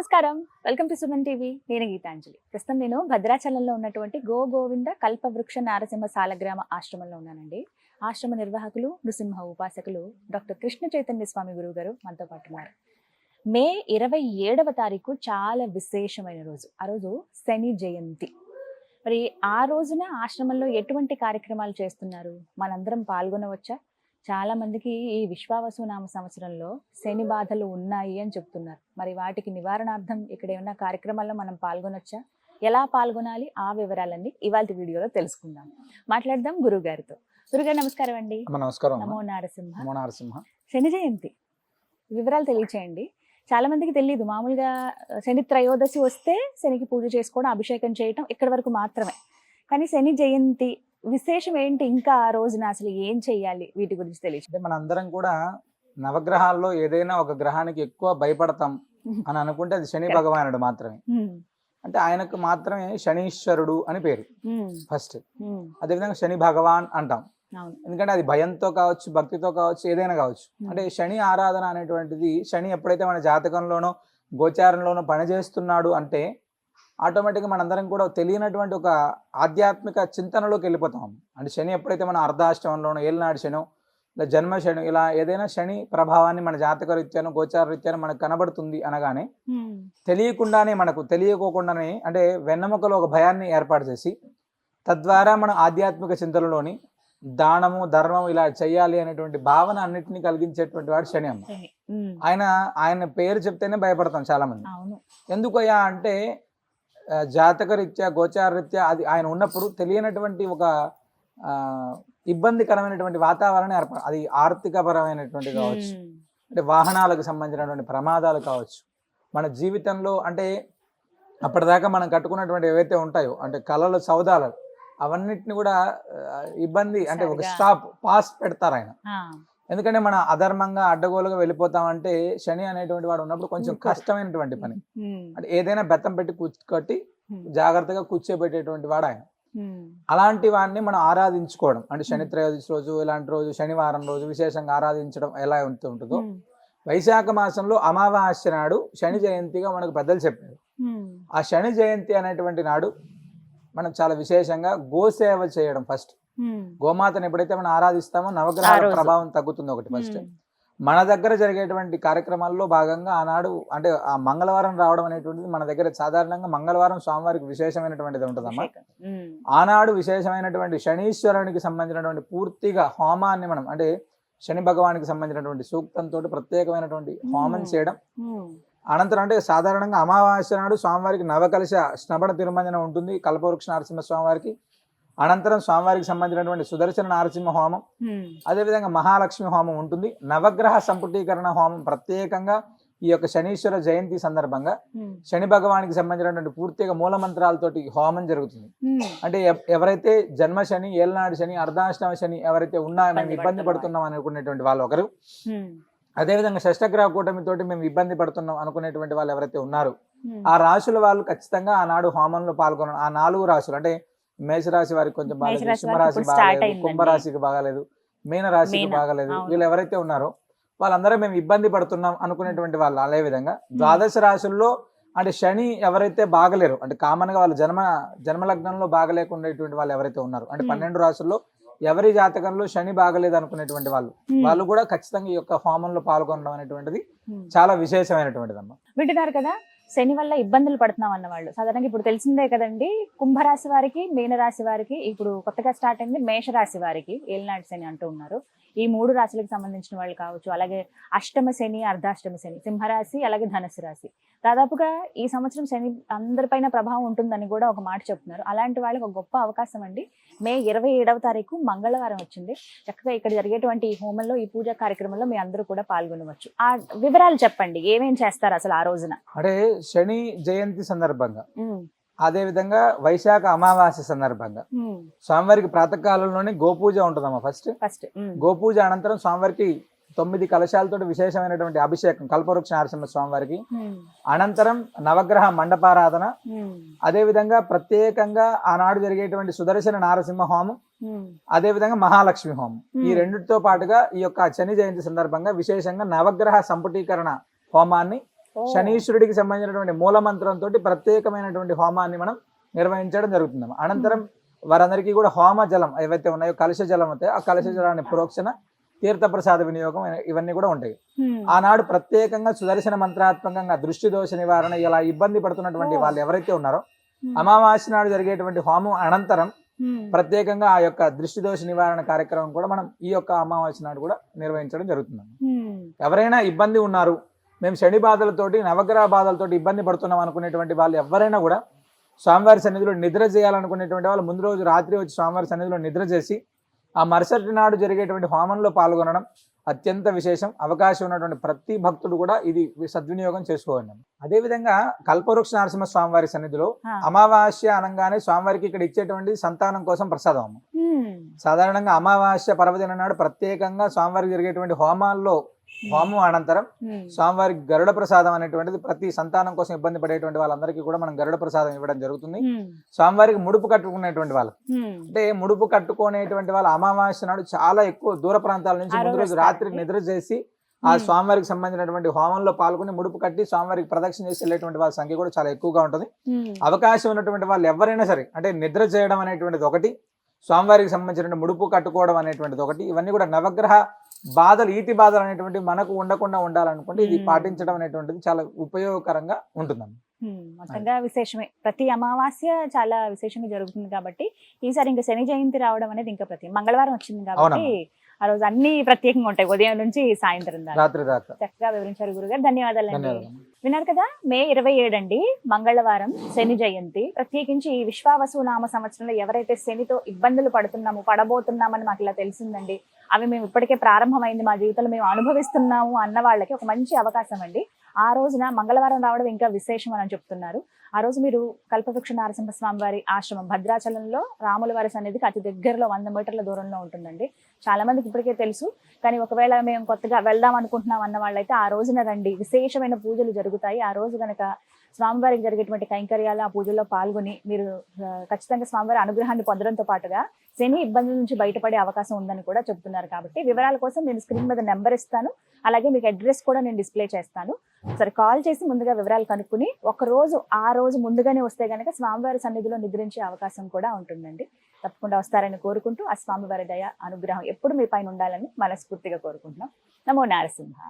నమస్కారం. Welcome to Suman TV నేను గీతాంజలి. ప్రస్తుతం నేను భద్రాచలంలో ఉన్నటువంటి గో గోవింద కల్పవృక్ష నారసింహ సాలగ్రామ ఆశ్రమంలో ఉన్నానండి. ఆశ్రమ నిర్వాహకులు నృసింహ ఉపాసకులు డాక్టర్ కృష్ణ చైతన్య స్వామి గురువు గారు మనతో పాటు ఉన్నారు. మే ఇరవై ఏడవ తారీఖు చాలా విశేషమైన రోజు. ఆ రోజు శని జయంతి. మరి ఆ రోజున ఆశ్రమంలో ఎటువంటి కార్యక్రమాలు చేస్తున్నారు? మనందరం పాల్గొనవచ్చా? చాలా మందికి ఈ విశ్వావసు నామ సంవత్సరంలో శని బాధలు ఉన్నాయి అని చెప్తున్నారు. మరి వాటికి నివారణార్థం ఇక్కడ ఏమైనా కార్యక్రమాల్లో మనం పాల్గొనొచ్చా? ఎలా పాల్గొనాలి? ఆ వివరాలన్నీ ఇవాళ వీడియోలో తెలుసుకుందాం. మాట్లాడదాం గురువు గారితో. గురుగారు నమస్కారం అండి. నమస్కారం. నమో నారసింహ. నమో నరసింహ. శని జయంతి. వివరాలు తెలియచేయండి. చాలా మందికి తెలియదు మామూలుగా శని త్రయోదశి వస్తే శనికి పూజ చేసుకోవడం అభిషేకం చేయటం ఇక్కడి వరకు మాత్రమే. కానీ శని జయంతి విశేషం ఏంటి ఇంకా ఆ రోజున అసలు ఏం చెయ్యాలి వీటి గురించి తెలియదు. అంటే మన అందరం కూడా నవగ్రహాల్లో ఏదైనా ఒక గ్రహానికి ఎక్కువ భయపడతాం అని అనుకుంటే అది శని. భగవానుడు మాత్రమే. అంటే ఆయనకు మాత్రమే శనీశ్వరుడు అని పేరు. ఫస్ట్. అదేవిధంగా శని భగవాన్ అంటాం. ఎందుకంటే అది భయంతో కావచ్చు భక్తితో కావచ్చు ఏదైనా కావచ్చు. అంటే శని ఆరాధన అనేటువంటిది శని ఎప్పుడైతే మన జాతకంలోనో గోచారంలోనో పనిచేస్తున్నాడు అంటే ఆటోమేటిక్గా మనందరం కూడా తెలియనటువంటి ఒక ఆధ్యాత్మిక చింతనలోకి వెళ్ళిపోతాం. అంటే శని ఎప్పుడైతే మన అర్ధాష్టమంలోనో ఏలినాడు శనో ఇలా జన్మ శని ఇలా ఏదైనా శని ప్రభావాన్ని మన జాతక రీత్యాను గోచార రీత్యాను మనకు కనబడుతుంది అనగానే తెలియకుండానే మనకు తెలియకోకుండానే అంటే వెన్నెముకలో ఒక భయాన్ని ఏర్పాటు చేసి తద్వారా మన ఆధ్యాత్మిక చింతనలోని దానము ధర్మం ఇలా చేయాలి అనేటువంటి భావన అన్నిటిని కలిగించేటువంటి వాడు శని అమ్మ. ఆయన ఆయన పేరు చెప్తేనే భయపడతాం చాలా మంది ఎందుకయ్యా అంటే ఆ, జాతక రీత్యా గోచార రీత్యా అది ఆయన ఉన్నప్పుడు తెలియనటువంటి ఒక ఇబ్బందికరమైనటువంటి వాతావరణం ఏర్పడ అది ఆర్థికపరమైనటువంటి కావచ్చు. అంటే వాహనాలకు సంబంధించినటువంటి ప్రమాదాలు కావచ్చు మన జీవితంలో అంటే అప్పటిదాకా మనం కట్టుకున్నటువంటి ఏవైతే ఉంటాయో అంటే కళలు సౌదాలు అవన్నిటిని కూడా ఇబ్బంది అంటే ఒక. స్టాప్ పాస్ పెడతారు ఆయన ఎందుకంటే మన అధర్మంగా అడ్డగోలుగా వెళ్ళిపోతామంటే శని అనేటువంటి వాడు ఉన్నప్పుడు కొంచెం. కష్టమైనటువంటి పని. అంటే ఏదైనా బెత్తం పెట్టి కూర్చు కట్టి ఉమ్. జాగ్రత్తగా కూర్చోబెట్టేటువంటి వాడు ఆయన. అలాంటి వాడిని మనం ఆరాధించుకోవడం అంటే శని త్రయోదశి రోజు ఇలాంటి రోజు శనివారం రోజు విశేషంగా ఆరాధించడం ఎలా ఉంటూ ఉంటుందో ఉమ్. వైశాఖ మాసంలో అమావాస్య నాడు శని జయంతిగా మనకు పెద్దలు చెప్పారు. ఆ శని జయంతి అనేటువంటి నాడు మనం చాలా విశేషంగా గోసేవ చేయడం ఫస్ట్. గోమాతను ఎప్పుడైతే మనం ఆరాధిస్తామో నవగ్రహాల రోజు. ప్రభావం తగ్గుతుంది ఒకటి ఫస్ట్. మన దగ్గర జరిగేటువంటి కార్యక్రమాల్లో భాగంగా ఆనాడు అంటే ఆ మంగళవారం రావడం అనేటువంటిది మన దగ్గర సాధారణంగా మంగళవారం స్వామివారికి విశేషమైనటువంటిది ఉంటుందమ్మా. ఆనాడు విశేషమైనటువంటి శనీశ్వరునికి సంబంధించినటువంటి పూర్తిగా హోమాన్ని మనం అంటే శని భగవానికి సంబంధించినటువంటి సూక్తంతో ప్రత్యేకమైనటువంటి హోమం. చేయడం. అనంతరం అంటే సాధారణంగా అమావాస్య నాడు స్వామివారికి నవకలశ స్నపన తిరుమంజనం ఉంటుంది కల్పవృక్ష నరసింహ స్వామివారికి అనంతరం స్వామివారికి సంబంధించినటువంటి సుదర్శన నరసింహ హోమం. అదేవిధంగా మహాలక్ష్మి హోమం ఉంటుంది నవగ్రహ సంపుటీకరణ హోమం ప్రత్యేకంగా ఈ యొక్క శనీశ్వర జయంతి సందర్భంగా. శని భగవానికి సంబంధించినటువంటి పూర్తిగా మూల మంత్రాలతోటి హోమం జరుగుతుంది. అంటే ఎవ- ఎవరైతే జన్మ శని ఏలనాడు శని అర్ధాష్టమ శని ఎవరైతే ఉన్నారో మేము ఇబ్బంది పడుతున్న అనుకునేటువంటి వాళ్ళు ఒకరు. అదేవిధంగా షష్టగ్రహ కూటమితోటి మేము ఇబ్బంది పడుతున్నాం అనుకునేటువంటి వాళ్ళు ఎవరైతే ఉన్నారు. ఆ రాశుల వాళ్ళు ఖచ్చితంగా ఆనాడు హోమంలో పాల్గొన ఆ నాలుగు రాశులు అంటే మేషరాశి వారికి కొంచెం బాగాలేదు సింహరాశి బాగాలేదు. కుంభరాశికి బాగాలేదు మీన రాశికి మీన, బాగాలేదు. వీళ్ళు ఎవరైతే ఉన్నారో వాళ్ళందరూ మేము ఇబ్బంది పడుతున్నాం అనుకునేటువంటి వాళ్ళు అదే విధంగా ద్వాదశ రాశుల్లో అంటే శని ఎవరైతే బాగలేరు అంటే కామన్గా వాళ్ళ జన్మ జన్మలగ్నంలో బాగలేకుండేటువంటి వాళ్ళు ఎవరైతే ఉన్నారు అంటే. పన్నెండు రాశుల్లో ఎవరి జాతకంలో శని బాగలేదు అనుకునేటువంటి వాళ్ళు. వాళ్ళు కూడా ఖచ్చితంగా ఈ యొక్క హోమంలో పాల్గొనడం అనేటువంటిది. చాలా విశేషమైనటువంటిది అమ్మ వింటున్నారు కదా శని వల్ల ఇబ్బందులు పడుతున్నాం అన్న వాళ్ళు సాధారణంగా ఇప్పుడు తెలిసిందే కదండి కుంభరాశి వారికి మీనరాశి వారికి ఇప్పుడు కొత్తగా స్టార్ట్ అయింది మేషరాశి వారికి ఏలినాటి శని అంటూ ఉన్నారు. ఈ మూడు రాశులకు సంబంధించిన వాళ్ళు కావచ్చు అలాగే అష్టమ శని అర్ధాష్టమ శని సింహరాశి అలాగే ధనుసు రాశి. దాదాపుగా ఈ సంవత్సరం శని అందరిపైన ప్రభావం ఉంటుందని కూడా ఒక మాట చెప్తున్నారు. అలాంటి వాళ్ళకి ఒక గొప్ప అవకాశం అండి. మే ఇరవై ఏడవ తారీఖు మంగళవారం వచ్చింది. చక్కగా ఇక్కడ జరిగేటువంటి ఈ హోమంలో ఈ పూజా కార్యక్రమంలో మీ అందరూ కూడా పాల్గొనవచ్చు. ఆ వివరాలు చెప్పండి. ఏమేం చేస్తారు అసలు ఆ రోజున? అంటే శని జయంతి సందర్భంగా. ఉమ్, అదే విధంగా వైశాఖ అమావాస్య సందర్భంగా. స్వామివారికి ప్రాతకాలంలోనే గోపూజ ఉంటుందమ్మా ఫస్ట్. ఫస్ట్ గోపూజ అనంతరం స్వామివారికి తొమ్మిది కలశాలతో విశేషమైనటువంటి అభిషేకం కల్పవృక్ష నరసింహ స్వామివారికి. అనంతరం నవగ్రహ మండపారాధన. ఉమ్, అదే విధంగా ప్రత్యేకంగా ఆనాడు జరిగేటువంటి సుదర్శన నారసింహ హోమం. ఉమ్, అదే విధంగా మహాలక్ష్మి హోమం. ఈ. రెండిటితో పాటుగా ఈ యొక్క శని జయంతి సందర్భంగా విశేషంగా నవగ్రహ సంపుటీకరణ హోమాన్ని. శనీశ్వరుడికి సంబంధించినటువంటి మూల మంత్రంతో ప్రత్యేకమైనటువంటి హోమాన్ని మనం నిర్వహించడం జరుగుతుంది అనంతరం వారందరికీ కూడా హోమ జలం ఏవైతే ఉన్నాయో కలశ జలం అవుతాయో ఆ కలశ జలాన్ని ప్రోక్షణ తీర్థ ప్రసాద వినియోగం ఇవన్నీ కూడా ఉంటాయి. ఆనాడు ప్రత్యేకంగా సుదర్శన మంత్రాత్మకంగా దృష్టి దోష నివారణ ఇలా ఇబ్బంది పడుతున్నటువంటి. వాళ్ళు ఎవరైతే ఉన్నారో. అమావాస్య నాడు జరిగేటువంటి హోమం అనంతరం. ప్రత్యేకంగా ఆ యొక్క దృష్టి దోష నివారణ కార్యక్రమం కూడా మనం ఈ యొక్క అమావాస్య నాడు కూడా నిర్వహించడం జరుగుతుంది. ఎవరైనా ఇబ్బంది ఉన్నారు మేము శని బాధలతోటి నవగ్రహ బాధలతోటి ఇబ్బంది పడుతున్నాం అనుకునేటువంటి వాళ్ళు ఎవరైనా కూడా స్వామివారి సన్నిధిలో నిద్ర చేయాలనుకునేటువంటి వాళ్ళు ముందు రోజు రాత్రి వచ్చి స్వామివారి సన్నిధిలో నిద్ర చేసి ఆ మరుసటి నాడు జరిగేటువంటి హోమంలో పాల్గొనడం అత్యంత విశేషం అవకాశం ఉన్నటువంటి ప్రతి భక్తుడు కూడా ఇది సద్వినియోగం చేసుకోండి అదేవిధంగా కల్పవృక్ష నరసింహ స్వామివారి సన్నిధిలో. అమావాస్య అనగానే స్వామివారికి ఇక్కడ ఇచ్చేటువంటి సంతానం కోసం ప్రసాదం. సాధారణంగా అమావాస్య పర్వదిన నాడు ప్రత్యేకంగా స్వామివారికి జరిగేటువంటి హోమాల్లో హోమం అనంతరం హ్మ్. స్వామివారికి గరుడ ప్రసాదం అనేటువంటిది ప్రతి సంతానం కోసం ఇబ్బంది పడేటువంటి వాళ్ళందరికీ కూడా మనం గరుడ ప్రసాదం ఇవ్వడం జరుగుతుంది హ్మ్. స్వామివారికి ముడుపు కట్టుకునేటువంటి వాళ్ళు. అంటే ముడుపు కట్టుకునేటువంటి వాళ్ళు అమావాస్య నాడు చాలా ఎక్కువ దూర ప్రాంతాల నుంచి ముందు రోజు రాత్రి? నిద్ర చేసి ఆ. స్వామివారికి సంబంధించినటువంటి హోమంలో పాల్గొని ముడుపు కట్టి స్వామివారికి ప్రదక్షిణ చేసి వెళ్ళేటువంటి వాళ్ళ సంఖ్య కూడా చాలా ఎక్కువగా ఉంటుంది. అవకాశం ఉన్నటువంటి వాళ్ళు ఎవరైనా సరే అంటే నిద్ర చేయడం అనేటువంటిది ఒకటి స్వామివారికి సంబంధించిన ముడుపు కట్టుకోవడం అనేటువంటిది ఒకటి ఇవన్నీ కూడా నవగ్రహ బాధలు ఈతి బాధలు అనేటువంటివి మనకు ఉండకుండా ఉండాలనుకుంటే ఇది. పాటించడం అనేటువంటిది చాలా ఉపయోగకరంగా హ్మ్. మొత్తంగా విశేషమే ప్రతి అమావాస్య చాలా విశేషంగా జరుగుతుంది కాబట్టి ఈసారి ఇంకా శని జయంతి రావడం అనేది ఇంకా ప్రతి మంగళవారం వచ్చింది కాబట్టి ఆ రోజు అన్ని ప్రత్యేకంగా ఉంటాయి. ఉదయం నుంచి సాయంత్రం దాకా. రాత్రి దాకా. చక్కగా వివరించారు గురుగారు. ధన్యవాదాలండి. ధన్యవాదాలు విన్నారు కదా మే ఇరవై ఏడు అండి మంగళవారం శని జయంతి. ప్రత్యేకించి ఈ విశ్వావసు నామ సంవత్సరంలో ఎవరైతే శనితో ఇబ్బందులు పడుతున్నాము పడబోతున్నామని మాకు ఇలా తెలిసిందండి. అవి మేము ఇప్పటికే ప్రారంభమైంది. మా జీవితంలో మేము అనుభవిస్తున్నాము అన్న వాళ్ళకి ఒక మంచి అవకాశం అండి. ఆ రోజున మంగళవారం రావడం ఇంకా విశేషం అని చెప్తున్నారు. ఆ రోజు మీరు కల్పవృక్ష నరసింహస్వామి వారి ఆశ్రమం భద్రాచలంలో రాముల వారి సన్నిధికి అతి దగ్గరలో వంద మీటర్ల దూరంలో ఉంటుందండి. చాలా మందికి ఇప్పటికే తెలుసు. కానీ ఒకవేళ మేము కొత్తగా వెళ్దాం అనుకుంటున్నాం అన్న వాళ్ళైతే ఆ రోజున రండి. విశేషమైన పూజలు జరుగుతాయి. ఆ రోజు కనుక స్వామివారికి జరిగేటువంటి కైంకర్యాలు ఆ పూజల్లో పాల్గొని మీరు ఖచ్చితంగా స్వామివారి అనుగ్రహాన్ని పొందడంతో పాటుగా శని ఇబ్బందుల నుంచి బయటపడే అవకాశం ఉందని కూడా చెప్తున్నారు కాబట్టి వివరాల కోసం నేను స్క్రీన్ మీద నెంబర్ ఇస్తాను. అలాగే మీకు అడ్రస్ కూడా నేను డిస్ప్లే చేస్తాను. సరే కాల్ చేసి ముందుగా వివరాలు కనుక్కుని ఒక రోజు ఆ రోజు ముందుగానే వస్తే కనుక స్వామివారి సన్నిధిలో నిద్రించే అవకాశం కూడా ఉంటుందండి. తప్పకుండా వస్తారని కోరుకుంటూ ఆ స్వామివారి దయ అనుగ్రహం ఎప్పుడు మీ పైన ఉండాలని మనస్ఫూర్తిగా కోరుకుంటున్నాం. నమో నారసింహ.